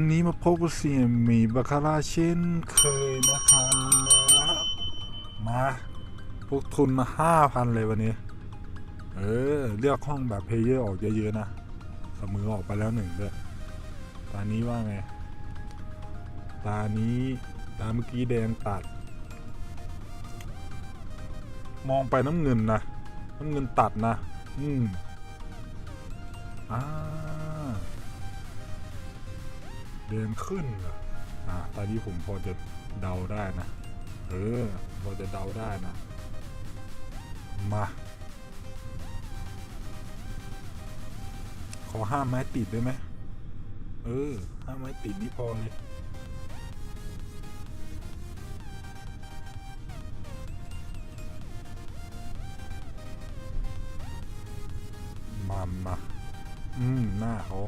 วันนี้มาพบกับเสียหมีบาคาร่าเช่นเคยนะครับมาพวกทุนมาห้าพันเลยวันนี้ เออ เลือกห้องแบบเพลเยอร์ออกเยอะๆนะสมือออกไปแล้วหนึ่งด้วยตานี้ว่าไง ตานี้ตาเมื่อกี้แดงตัด มองไปน้ำเงินนะ น้ำเงินตัดนะ อืมอ่า แดงขึ้นเหรออ่าตอนนี้ผมพอจะเดาได้นะ เออ พอจะเดาได้นะ มา ขอห้ามไม้ติดได้ไหม เออห้ามไม้ติดนี่พอเลยมามาอืม หน้าเขา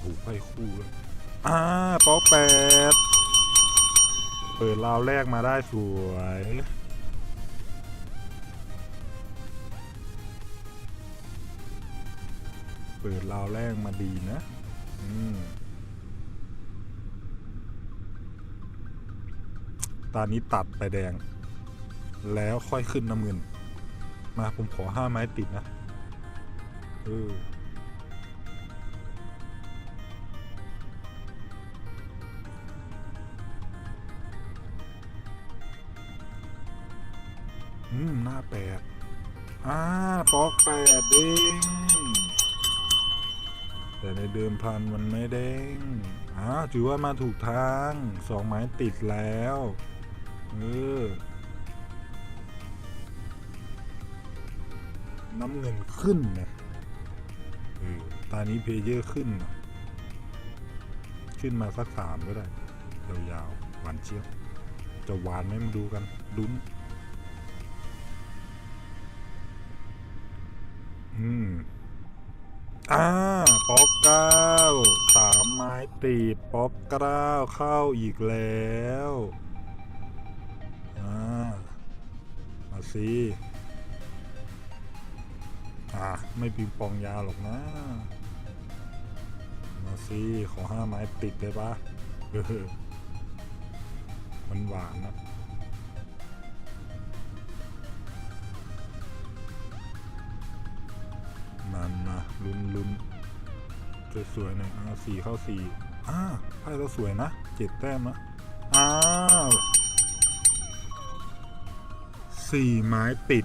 โอ้โหไฟคู่เลยอ่าป๊อปแปดเปิดราวแรกมาได้สวยเปิดราวแรกมาดีนะ อืมตอนนี้ตัดไปแดง แล้วค่อยขึ้นน้ำเงิน มาผมขอห้าไม้ติดนะ เออ มหน้าแปดอ่าป๊อกแปดเด้งแต่ในเดิมพันมันไม่เด้งอ่าถือว่ามาถูกทางสองไม้ติดแล้วเออน้ำเงินขึ้นนะเออตอนนี้เพเยอร์ขึ้นนะขึ้นมาสักสามก็ได้ยาวๆหวานเชียว จะหวานไหมมาดูกัน ดุ้น อ่าป๊อกเก้าสามไม้ติดป๊อกเก้าเข้าอีกแล้วอ่ามาสิอ่าไม่ปิงปองยาวหรอกนะ มาสิขอห้าไม้ติดได้ปะมันหวานนะ มันมาลุ้นลุ้นสวยๆหน่อยอ่าสี่เข้าสี่อ่าไพ่เราสวยนะเจ็ดแต้มนะอ้าวสี่ไม้ติด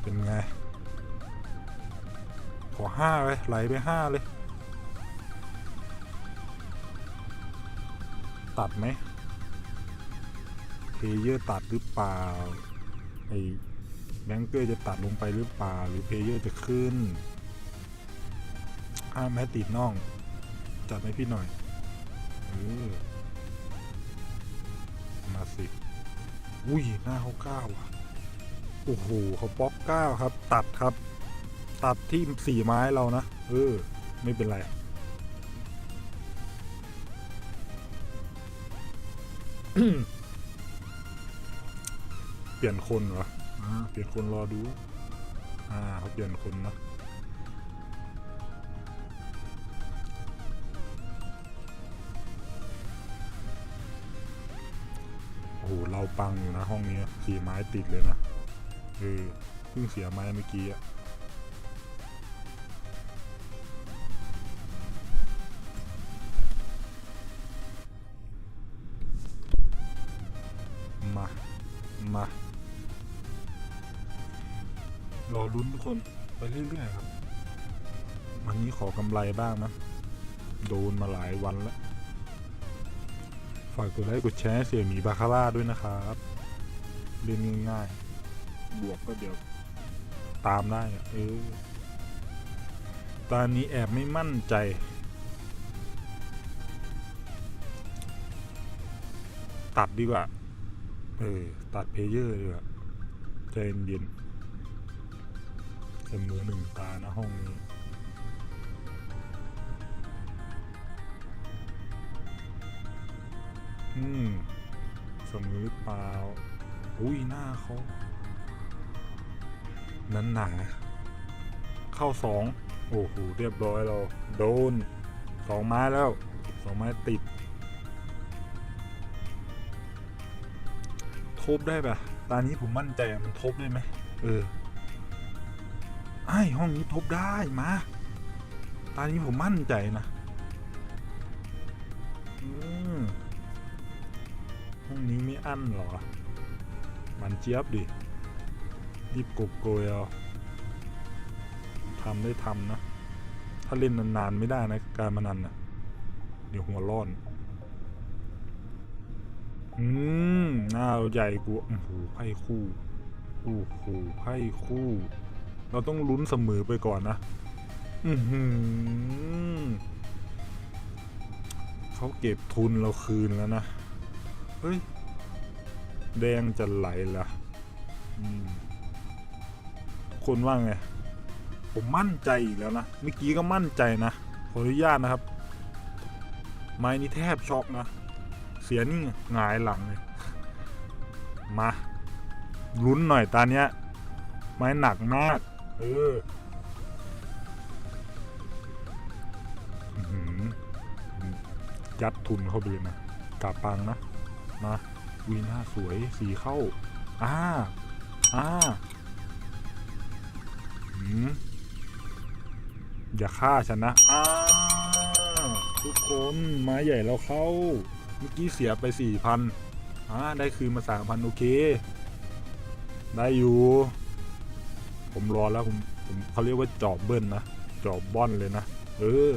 เป็นไง ขอห้าเลยไหลไปห้าเลย ตัดไหมเพเยอร์ตัดหรือเปล่าไอ แบงเกอร์จะตัดลงไปหรือเปล่า หรือเพลเยอร์จะขึ้นอ้าแม่ติดน่อง จัดให้พี่หน่อยออมาสิ อุ้ย หน้าเขาเก้าอะ โอ้โหเขาป๊อกเก้าครับ ตัดครับ ตัดที่สี่ไม้เรานะ เออ ไม่เป็นไรเปลี่ยนคนเหรอ อ่าเปลี่ยนคนรอดู อ่าเขาเปลี่ยนคนนะโอ้โหเราปังอยู่นะห้องนี้สีไม้ติดเลยนะเออเพิ่งเสียไม้เมื่อกี้อะ คนไปเรื่อยๆครับ วันนี้ขอกำไรบ้างนะ โดนมาหลายวันแล้ว ฝากกดไลค์กดแชร์เสี่ยหมีบาคาร่าด้วยนะครับเล่นง่ายๆ บวกก็เดี๋ยว ตามได้เออตอนนี้แอบไม่มั่นใจ ตัดดีกว่า เออ ตัดเพลเยอร์ดีกว่าใจเย็นๆ เสมอหนึ่งตานะห้องนี้อืมสมือเปล่าอุ้ยหน้าเขานั้นหนา เข้าสองโอ้โหเรียบร้อยเรา โดนสองไม้แล้วสองไม้ติดทบได้ปะตอนนี้ผมมั่นใจมันทบได้ไหมเออ ไอ้ห้องนี้ทบได้มาตอนนี้ผมมั่นใจนะห้องนี้ไม่อั้นหรอ มันเจี๊ยบดิรีบกบโกยเอาทำได้ทำนะ ถ้าเล่นนานๆไม่ได้นะ การมานันนะเดี๋ยวหัวร้อน อืมหน้าเราใหญ่กูโอ้โหไพ่คู่ โอ้โหไพ่คู่ เราต้องลุ้นเสมอไปก่อนนะ อือหือเขาเก็บทุนเราคืนแล้วนะ เฮ้ย แดงจะไหลละอืมทุกคนว่าไง ผมมั่นใจอีกแล้วนะ เมื่อกี้ก็มั่นใจนะ ขออนุญาตนะครับ ไม้นี้แทบช็อกนะ เสียนี่หงายหลังเลย มาลุ้นหน่อยตาเนี้ย ไม้หนักมาก เออยัดทุนเข้าไปเลยนะกาปังนะ มาวีหน้าสวยสีเข้า อ่า อ่าหืมอย่าฆ่าฉันนะ อ่า ทุกคนไม้ใหญ่เราเข้า เมื่อกี้เสียไปสี่พันอ่า ได้คืนมาสามพันโอเค ได้อยู่ ผมรอแล้วผมผมเขาเรียกว่าจอบเบิ้ลนะจอบบ้อนเลยนะ เออ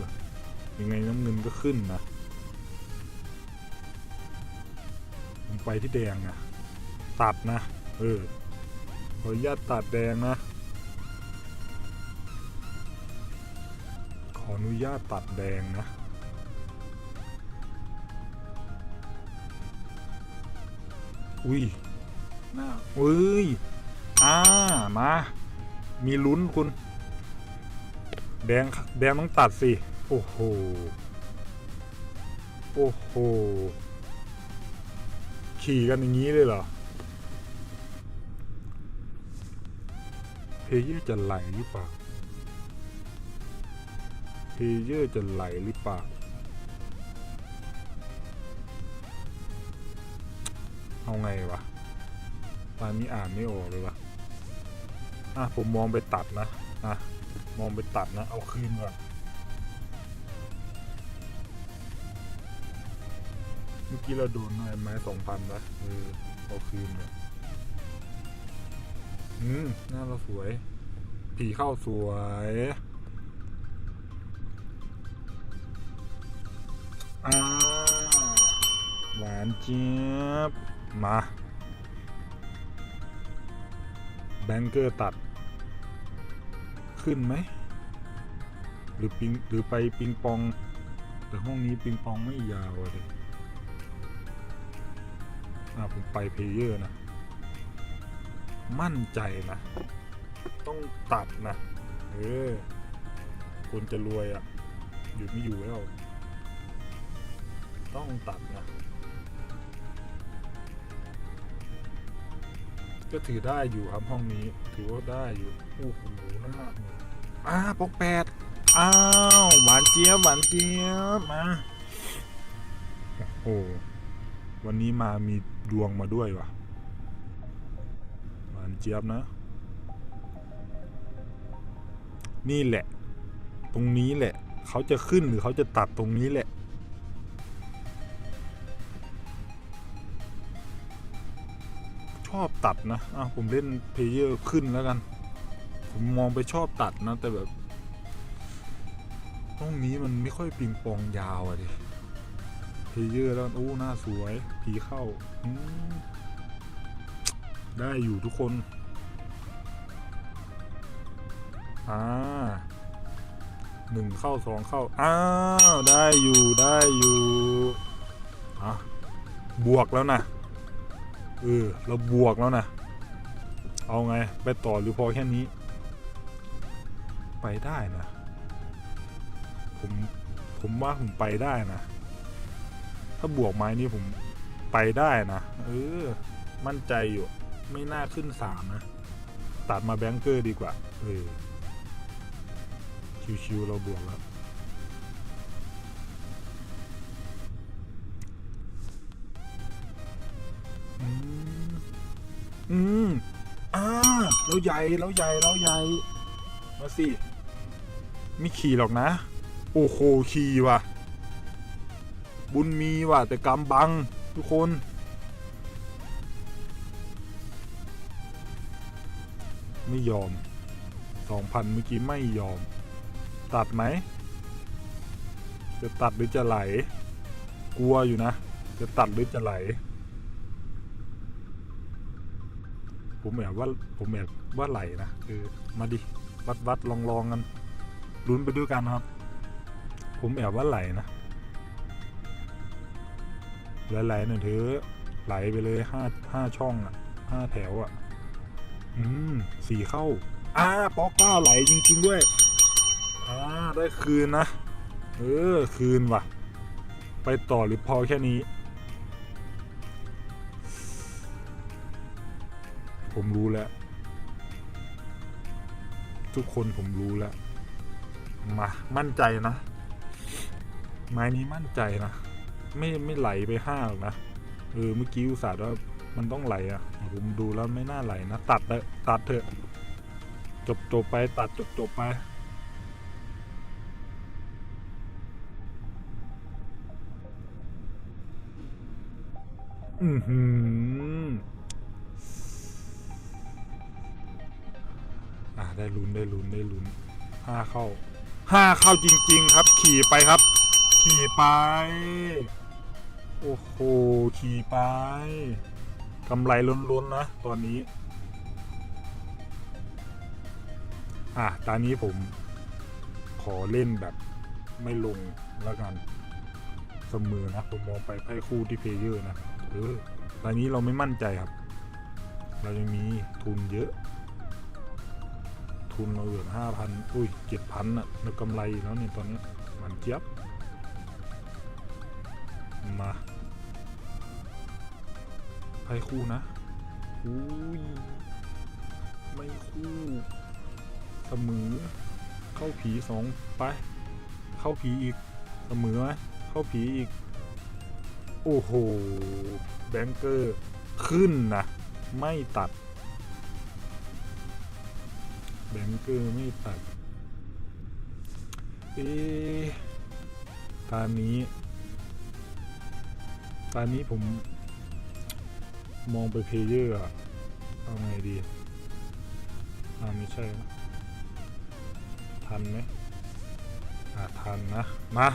ยังไงน้ำเงินก็ขึ้นนะผมไปที่แดงนะตัดนะ เออขออนุญาตตัดแดงนะ ขออนุญาตตัดแดงนะอุ้ยน่าเอ้ย อ่า มา มีลุ้นคุณ แดงแดงต้องตัดสิ โอ้โห โอ้โห ขี่กันอย่างนี้เลยเหรอ เพเยอร์จะไหลหรือเปล่า เพเยอร์จะไหลหรือเปล่า เอาไงวะตอนนี้อ่านไม่ออกเลยวะ อะผมมองไปตัดนะอะมองไปตัดนะ เอาคืนก่อนเมื่อกี้เราโดนหน่อยไม้สองพันนะเออเอาคืนเลยอืมหน้าเราสวย ผีเข้าสวยอาหวานเจี๊ยบมา แบงเกอร์ตัด ขึ้นไหม หรือปิงหรือไปปิงปอง แต่ห้องนี้ปิงปองไม่ยาวเลยอ่าผมไปเพลเยอร์นะ มั่นใจนะ ต้องตัดนะ เออคนจะรวยอะ่ะ อยู่ไม่อยู่แล้ว ต้องตัดนะ ก็ถือได้อยู่ครับห้องนี้ ถือว่าได้อยู่โอ้โหนะอ้าปกแปดอ้าวหวานเจี๊ยบหวานเจี๊ยบมาโอ้โหวันนี้มามีดวงมาด้วยวะหวานเจี๊ยบนะ นี่แหละ ตรงนี้แหละ เขาจะขึ้นหรือเขาจะตัดตรงนี้แหละ อบตัดนะอะผมเล่นเพลเยอร์ขึ้นแล้วกัน ผมมองไปชอบตัดนะ แต่แบบตรงนี้มันไม่ค่อยปิงปองยาวอะดิเพลเยอร์แล้วโอ้หน้าสวยผีเข้าได้อยู่ทุกคน อ่าหนึ่งเข้าสองเข้า อ้าว ได้อยู่ได้อยู่อะบวกแล้วนะ เออเราบวกแล้วนะเอาไงไปต่อหรือพอแค่นี้ ไปได้นะผมผมว่าผมไปได้นะ ถ้าบวกไม้นี่ผมไปได้นะเออ มั่นใจอยู่ไม่น่าขึ้นสามนะ ตัดมาแบงเกอร์ดีกว่า เออ ชิวๆเราบวกแล้ว อืมอ่าแล้วใหญ่แล้วใหญ่แล้วใหญ่ มาสิ ไม่ขี่หรอกนะ โอ้โหขี่ว่ะ บุญมีว่ะ แต่กำบัง ทุกคนไม่ยอมสองพันเมื่อกี้ไม่ยอม ตัดไหม จะตัดหรือจะไหล กลัวอยู่นะ จะตัดหรือจะไหล ผมแอบว่าผมแอบว่าไหลนะคือมาดิวัดวัดลองลองกันลุ้นไปด้วยกันครับ ผมแอบว่าไหลนะไหลๆหน่อยเถอไหลไปเลยห้าห้าช่องอะห้าแถวอะ อืมสี่เข้าอ่าป๊อกเก้าไหลจริง ๆ ด้วยอ่าได้คืนนะ เออ คืนว่ะ ไปต่อหรือพอแค่นี้ ผมรู้แล้ว ทุกคนผมรู้แล้ว มา มั่นใจนะ ไม้นี้มั่นใจนะ ไม่ไม่ไหลไปห้าหรอกนะ เออ เมื่อกี้อุตส่าห์ว่ามันต้องไหลอะผมดูแล้วไม่น่าไหลนะ ตัดเลยตัดเถอะ จบจบไปตัดจบจบไปอือหือ ได้ลุ้นได้ลุ้นได้ลุ้นห้าเข้าห้าเข้าจริง ๆ ครับ ขี่ไปครับ ขี่ไป โอ้โหขี่ไปกำไรล้นๆนะตอนนี้ อะตอนนี้ผมขอเล่นแบบไม่ลงแล้วกันเสมอนะผมมองไปไพ่คู่ที่เพลเยอร์นะเออตอนนี้เราไม่มั่นใจครับ เรายังมีทุนเยอะ ทุนเราเหลือห้าพันอุ้ยเจ็ดพันอะเรากำไรแล้วเนี่ยตอนนี้มันเจี๊ยบ มาไพ่คู่นะอุ้ยไม่คู่เสมอเข้าผีสองไป เข้าผีอีกเสมอไหมเข้าผีอีก โอ้โห แบงเกอร์ ขึ้นนะ ไม่ตัด แบงเกอร์ไม่ตัดเอตอนนี้ตอนนี้ผม มองไปเพลเยอร์อะเอาไงดีอ่าไม่ใช่นะทันไหมอ่าทันนะ มา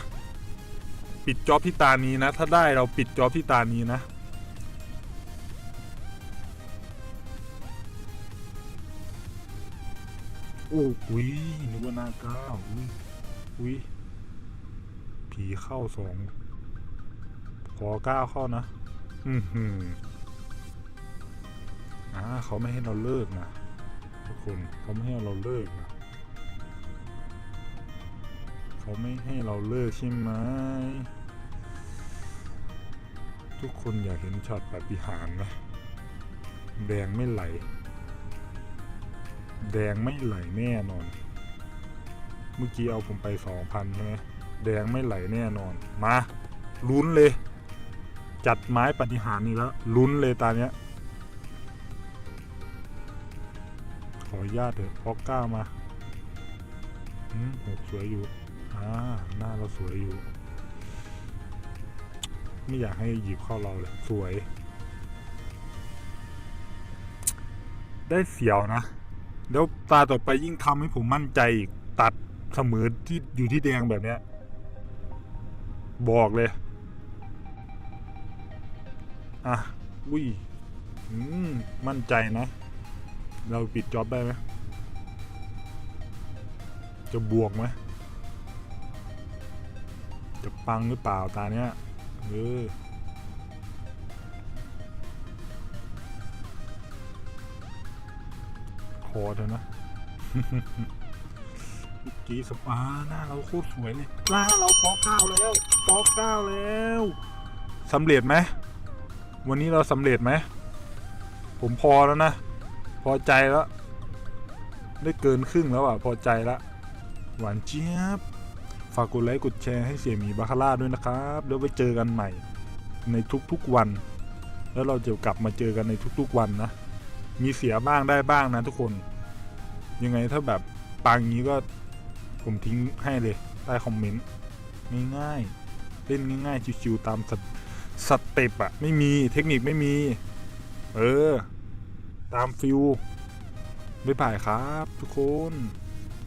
ปิดจอบที่ตานี้นะ ถ้าได้เราปิดจอบที่ตานี้นะ อ้อุ้ยนึกว่าหน้าเก้าอุ้ยอุ้ยผีเข้าสองขอเก้าเข้านะ อือหืออ่าเขาไม่ให้เราเลิกนะทุกคนเขาไม่ให้เราเลิกนะเขาไม่ให้เราเลิกใช่ไหมทุกคนอยากเห็นช็อตปฏิหารไหมแดงไม่ไหล แดงไม่ไหลแน่นอน เมื่อกี้เอาผมไปสองพันใช่ไหมแดงไม่ไหลแน่นอน มาลุ้นเลย จัดไม้ปฏิหารนี่แล้วลุ้นเลยตาเนี้ย ขออนุญาตเถอะพอกก้ามาอืมหกสวยอยู่ อ่า หน้าเราสวยอยู่ ไม่อยากให้หยิบเข้าเราเลย สวย ได้เสียวนะ แล้วตาต่อไปยิ่งทำให้ผมมั่นใจอีกตัดเสมอที่อยู่ที่แดงแบบเนี้ย บอกเลย อะ อุ้ยมมั่นใจนะ เราปิดจ็อบได้ไหมจะบวกไหมจะปังหรือเปล่าตาเนี้ยเออ คอเถอะนะเมื่อกี้สปาหน้าเราโคตรสวยเลยหน้าเราปอกเก้าแล้วปอกเก้าแล้วสำเร็จไหมวันนี้เราสำเร็จไหมผมพอแล้วนะ พอใจแล้ว ได้เกินครึ่งแล้วอะ พอใจละหวานเจี๊ยบ ฝากกดไลค์กดแชร์ให้เสียหมีบาคาร่าด้วยนะครับ แล้วไปเจอกันใหม่ในทุกๆวัน แล้วเราจะกลับมาเจอกันในทุกๆวันนะ มีเสียบ้างได้บ้างนะทุกคน ยังไงถ้าแบบปังอย่างนี้ก็ผมทิ้งให้เลยใต้คอมเมนต์ง่ายๆเล่นง่ายๆชิวๆตามสเตสเต็ปอะไม่มีเทคนิคไม่มี เออ ตามฟิวบ๊ายบายครับทุกคน